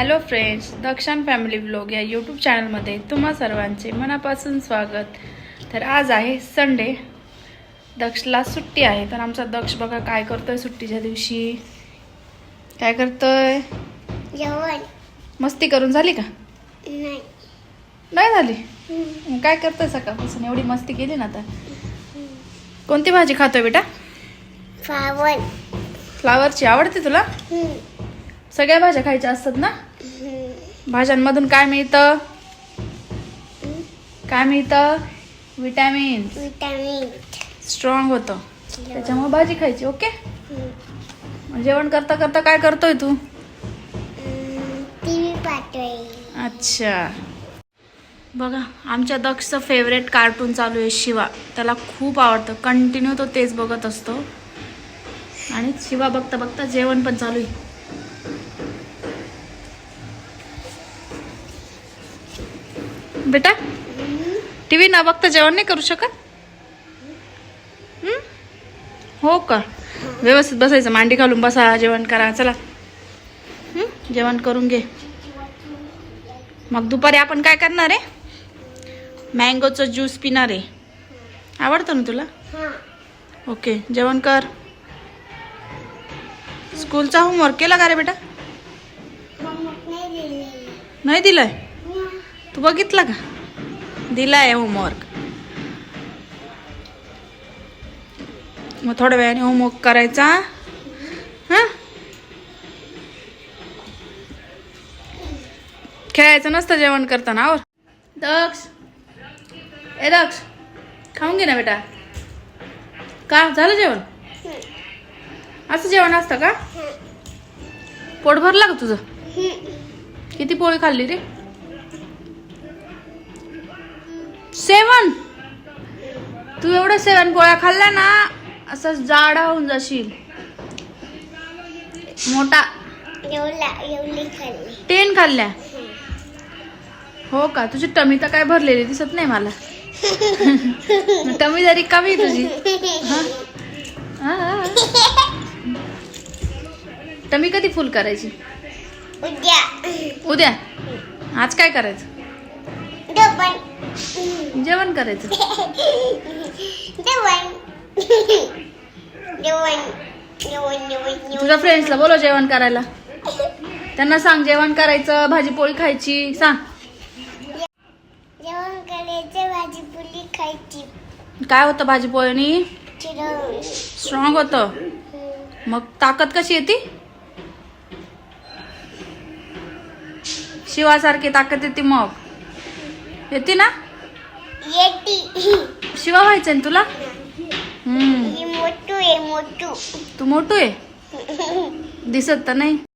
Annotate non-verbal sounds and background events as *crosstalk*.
Hello friends Dakshan family blog या YouTube चॅनलमध्ये तुम्हा सर्वांचे मनापासून स्वागत. तर आज आहे संडे दक्षला सुट्टी आहे तर आमचा दक्ष बघा काय करतोय सुट्टीच्या दिवशी. काय करतोय? मस्ती करून झाली का? नाही. नाही झाली? काय करतोय सकाळपासून? एवढी मस्ती केली ना आता. कोणती भाजी खातोय बेटा? फावण फ्लावरची आवडते तुला? सगळ्या भाज्या खायच्या असतात ना? भाज्यांमधून काय मिळतं? काय मिळतं? विटॅमिन विटामिन स्ट्रॉंग होतं. त्याच्यामुळे भाजी खायची ओके? जेवण करता करता काय करतोय तू? अच्छा. बघा आमच्या दक्षचं फेवरेट कार्टून चालू आहे शिवा. त्याला खूप आवडतं. कंटिन्यू तो तेच बघत असतो. आणि शिवा बघता बघता जेवण पण चालू आहे. बेटा? टी व्ही न बघता जेवण नाही करू शकत? हं? का? व्यवस्थित बसायचं. मांडी घालून बसा जेवण करा. चला? जेवण करून घे. मग दुपारी आपण काय करणार आहे? मँगोचं ज्यूस पिणार आहे. आवडतं ना तुला? हा ओके. जेवण कर. स्कूलचा होमवर्क केला का रे बेटा? नाही दिलाय? तू बघितला का? दिलाय होमवर्क मग थोड्या वेळाने होमवर्क करायचा. हां? खेळायचं नसतं जेवण करताना और दक्ष. ए दक्ष खाऊन घे ना बेटा. का? झालं जेवण? असं जेवण असतं का? पोट भरलं का तुझं? किती पोळी खाल्ली रे? सेवन. तू एवढं सेवन पोळ्या खाल्ल्या ना असं जाडा होऊन जाशील. मोठा. टेन खाल्ल्या. हो का? तुझी टमी तर काय भरलेली दिसत नाही मला. *laughs* टमी जरी कमी तुझी. टमी कधी फुल करायची? उद्या. उद्या? आज काय करायचं? जेवण करायचं. तुझ्या फ्रेंड्सला बोलो जेवण करायला. त्यांना सांग जेवण करायचं भाजी पोळी खायची सांग. जेवण करायचं भाजी पुली खायची. काय होतं भाजी पोळीनी? स्ट्रॉंग होतं. मग ताकद कशी येते? शिवासारखी ताकद येते मग. येते ना? येती. शिवा व्हायचं ना तुला? हम्म. मोठू आहे तू मोठू आहे? *laughs* दिसत तर नाही.